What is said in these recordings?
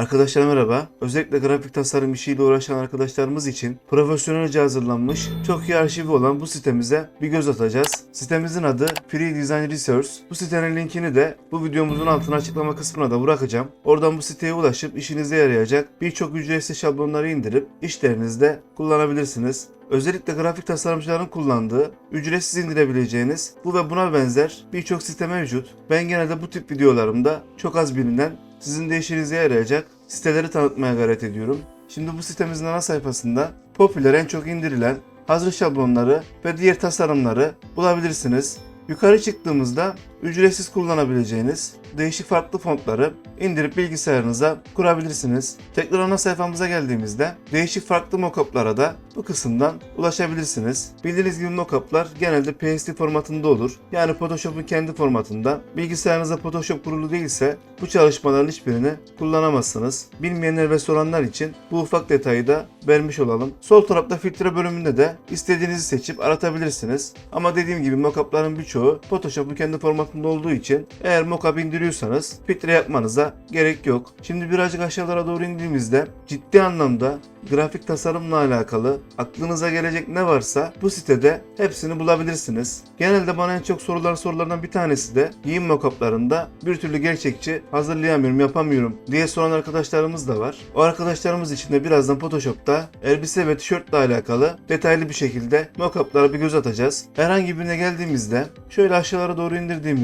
Arkadaşlar merhaba. Özellikle grafik tasarım işiyle uğraşan arkadaşlarımız için profesyonelce hazırlanmış, çok iyi arşivi olan bu sitemize bir göz atacağız. Sitemizin adı Free Design Resource. Bu sitenin linkini de bu videomuzun altına açıklama kısmına da bırakacağım. Oradan bu siteye ulaşıp işinize yarayacak birçok ücretsiz şablonları indirip işlerinizde kullanabilirsiniz. Özellikle grafik tasarımcıların kullandığı, ücretsiz indirebileceğiniz bu ve buna benzer birçok site mevcut. Ben genelde bu tip videolarımda çok az bilinen, sizin de işinize yarayacak siteleri tanıtmaya gayret ediyorum. Şimdi bu sitemizin ana sayfasında popüler en çok indirilen hazır şablonları ve diğer tasarımları bulabilirsiniz. Yukarı çıktığımızda ücretsiz kullanabileceğiniz değişik farklı fontları indirip bilgisayarınıza kurabilirsiniz. Tekrar ana sayfamıza geldiğimizde değişik farklı mockup'lara da bu kısımdan ulaşabilirsiniz. Bildiğiniz gibi mockup'lar genelde PSD formatında olur. Yani Photoshop'un kendi formatında. Bilgisayarınızda Photoshop kurulu değilse bu çalışmaların hiçbirini kullanamazsınız. Bilmeyenler ve soranlar için bu ufak detayı da vermiş olalım. Sol tarafta filtre bölümünde de istediğinizi seçip aratabilirsiniz. Ama dediğim gibi mockup'ların birçoğu Photoshop'un kendi formatında olduğu için eğer mockup indiriyorsanız filtre yapmanıza gerek yok. Şimdi birazcık aşağılara doğru indiğimizde ciddi anlamda grafik tasarımla alakalı aklınıza gelecek ne varsa bu sitede hepsini bulabilirsiniz. Genelde bana en çok sorulan sorulardan bir tanesi de giyim mockuplarında bir türlü gerçekçi hazırlayamıyorum, yapamıyorum diye soran arkadaşlarımız da var. O arkadaşlarımız için de birazdan Photoshop'ta elbise ve tişörtle alakalı detaylı bir şekilde mockuplara bir göz atacağız. Herhangi birine geldiğimizde şöyle aşağılara doğru indirdiğimizde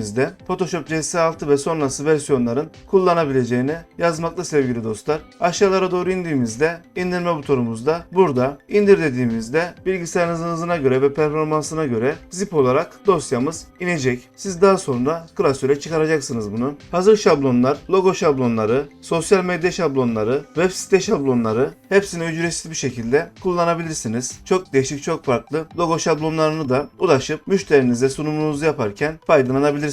Photoshop CS6 ve sonrası versiyonların kullanabileceğini yazmakta sevgili dostlar. Aşağılara doğru indiğimizde indirme butonumuzda burada indir dediğimizde bilgisayarınızın hızına göre ve performansına göre zip olarak dosyamız inecek. Siz daha sonra klasöre çıkaracaksınız bunu. Hazır şablonlar, logo şablonları, sosyal medya şablonları, web site şablonları hepsini ücretsiz bir şekilde kullanabilirsiniz. Çok değişik, çok farklı logo şablonlarını da ulaşıp müşterinize sunumunuzu yaparken faydalanabilirsiniz.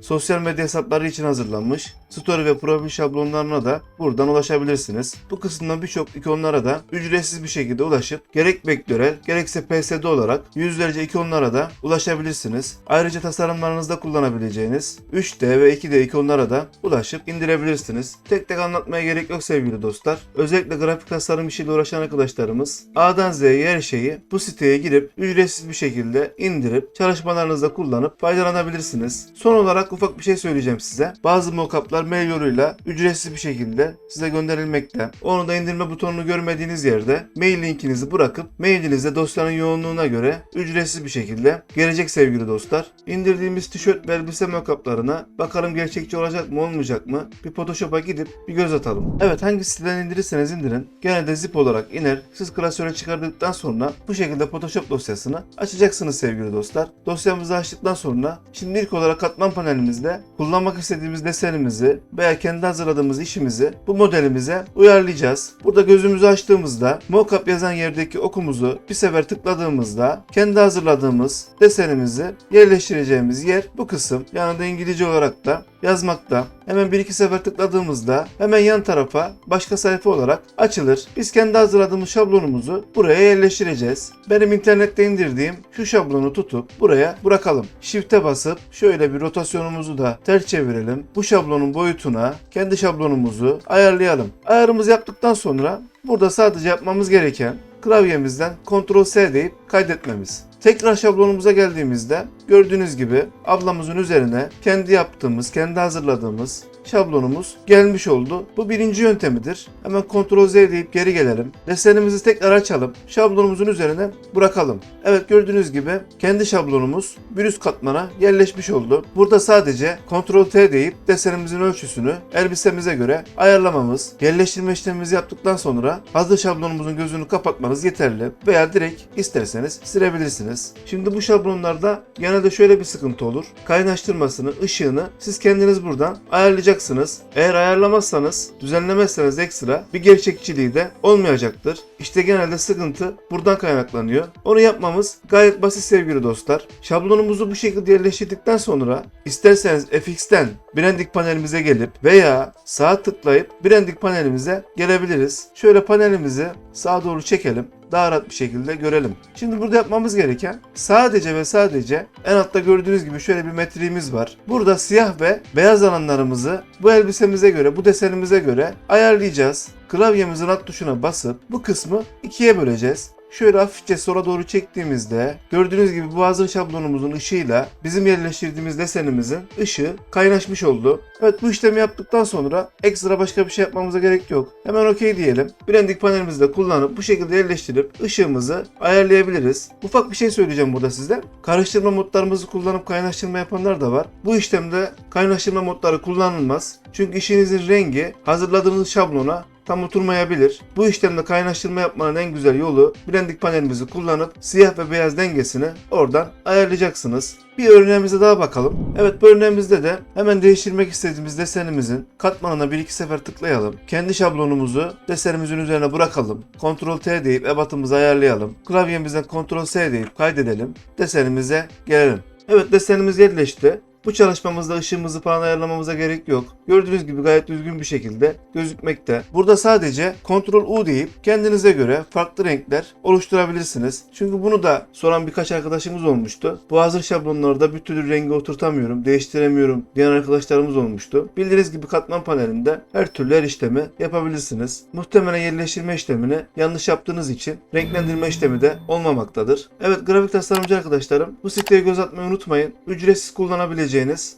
Sosyal medya hesapları için hazırlanmış story ve profil şablonlarına da buradan ulaşabilirsiniz. Bu kısımdan birçok ikonlara da ücretsiz bir şekilde ulaşıp gerek vektörel gerekse PSD olarak yüzlerce ikonlara da ulaşabilirsiniz. Ayrıca tasarımlarınızda kullanabileceğiniz 3D ve 2D ikonlara da ulaşıp indirebilirsiniz. Tek tek anlatmaya gerek yok sevgili dostlar. Özellikle grafik tasarım işiyle uğraşan arkadaşlarımız A'dan Z'ye her şeyi bu siteye girip ücretsiz bir şekilde indirip çalışmalarınızda kullanıp faydalanabilirsiniz. Son olarak ufak bir şey söyleyeceğim size. Bazı mockup'lar mail yoluyla ücretsiz bir şekilde size gönderilmekte. Onu da indirme butonunu görmediğiniz yerde mail linkinizi bırakıp mailinizde dosyanın yoğunluğuna göre ücretsiz bir şekilde gelecek sevgili dostlar. İndirdiğimiz tişört ve elbise mockup'larına bakalım gerçekçi olacak mı olmayacak mı? Bir Photoshop'a gidip bir göz atalım. Evet hangi siteden indirirseniz indirin. Genelde zip olarak iner. Siz klasöre çıkardıktan sonra bu şekilde Photoshop dosyasını açacaksınız sevgili dostlar. Dosyamızı açtıktan sonra şimdi ilk olarak katman panelimizde kullanmak istediğimiz desenimizi veya kendi hazırladığımız işimizi bu modelimize uyarlayacağız. Burada gözümüzü açtığımızda mockup yazan yerdeki okumuzu bir sefer tıkladığımızda kendi hazırladığımız desenimizi yerleştireceğimiz yer bu kısım. Yanında İngilizce olarak da yazmakta. Hemen bir iki sefer tıkladığımızda hemen yan tarafa başka sayfa olarak açılır. Biz kendi hazırladığımız şablonumuzu buraya yerleştireceğiz. Benim internette indirdiğim şu şablonu tutup buraya bırakalım. Shift'e basıp şöyle bir rotasyonumuzu da ters çevirelim. Bu şablonun boyutuna kendi şablonumuzu ayarlayalım. Ayarımızı yaptıktan sonra burada sadece yapmamız gereken klavyemizden Ctrl S deyip kaydetmemiz. Tekrar şablonumuza geldiğimizde gördüğünüz gibi ablamızın üzerine kendi yaptığımız, kendi hazırladığımız şablonumuz gelmiş oldu. Bu birinci yöntemidir. Hemen Ctrl Z deyip geri gelelim. Desenimizi tekrar açalım. Şablonumuzun üzerine bırakalım. Evet gördüğünüz gibi kendi şablonumuz bir üst katmana yerleşmiş oldu. Burada sadece Ctrl T deyip desenimizin ölçüsünü elbisemize göre ayarlamamız, yerleştirme işlemimizi yaptıktan sonra hazır şablonumuzun gözünü kapatmanız yeterli veya direkt isterseniz silebilirsiniz. Şimdi bu şablonlarda genelde şöyle bir sıkıntı olur. Kaynaştırmasını, ışığını siz kendiniz buradan ayarlayacaksınız. Eğer ayarlamazsanız, düzenlemezseniz ekstra bir gerçekçiliği de olmayacaktır. İşte genelde sıkıntı buradan kaynaklanıyor. Onu yapmamız gayet basit sevgili dostlar. Şablonumuzu bu şekilde yerleştirdikten sonra isterseniz FX'ten branding panelimize gelip veya sağa tıklayıp branding panelimize gelebiliriz. Şöyle panelimizi sağa doğru çekelim. Daha rahat bir şekilde görelim. Şimdi burada yapmamız gereken sadece ve sadece en altta gördüğünüz gibi şöyle bir metriğimiz var. Burada siyah ve beyaz alanlarımızı bu elbisemize göre, bu desenimize göre ayarlayacağız. Klavyemizin alt tuşuna basıp bu kısmı ikiye böleceğiz. Şöyle hafifçe sola doğru çektiğimizde gördüğünüz gibi bu hazır şablonumuzun ışığıyla bizim yerleştirdiğimiz desenimizin ışığı kaynaşmış oldu. Evet bu işlemi yaptıktan sonra ekstra başka bir şey yapmamıza gerek yok. Hemen okey diyelim. Blending panelimizi de kullanıp bu şekilde yerleştirip ışığımızı ayarlayabiliriz. Ufak bir şey söyleyeceğim burada size. Karıştırma modlarımızı kullanıp kaynaştırma yapanlar da var. Bu işlemde kaynaştırma modları kullanılmaz. Çünkü işinizin rengi hazırladığınız şablona tam oturmayabilir. Bu işlemde kaynaştırma yapmanın en güzel yolu blending panelimizi kullanıp siyah ve beyaz dengesini oradan ayarlayacaksınız. Bir örneğimize daha bakalım. Evet bu örneğimizde de hemen değiştirmek istediğimiz desenimizin katmanına bir iki sefer tıklayalım. Kendi şablonumuzu desenimizin üzerine bırakalım. Ctrl T deyip ebatımızı ayarlayalım. Klavyemizden Ctrl S deyip kaydedelim. Desenimize gelelim. Evet desenimiz yerleşti. Bu çalışmamızda ışığımızı falan ayarlamamıza gerek yok. Gördüğünüz gibi gayet düzgün bir şekilde gözükmekte. Burada sadece Ctrl U deyip kendinize göre farklı renkler oluşturabilirsiniz. Çünkü bunu da soran birkaç arkadaşımız olmuştu. Bu hazır şablonlarda bir türlü rengi oturtamıyorum, değiştiremiyorum diyen arkadaşlarımız olmuştu. Bildiğiniz gibi katman panelinde her türlü her işlemi yapabilirsiniz. Muhtemelen yerleştirme işlemini yanlış yaptığınız için renklendirme işlemi de olmamaktadır. Evet grafik tasarımcı arkadaşlarım bu siteye göz atmayı unutmayın. Ücretsiz kullanabileceğiniz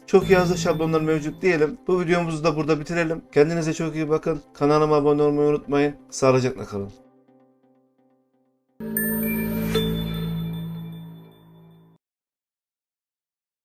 çok iyi şablonlar mevcut diyelim. Bu videomuzu da burada bitirelim. Kendinize çok iyi bakın. Kanalıma abone olmayı unutmayın. Sağlıcakla kalın.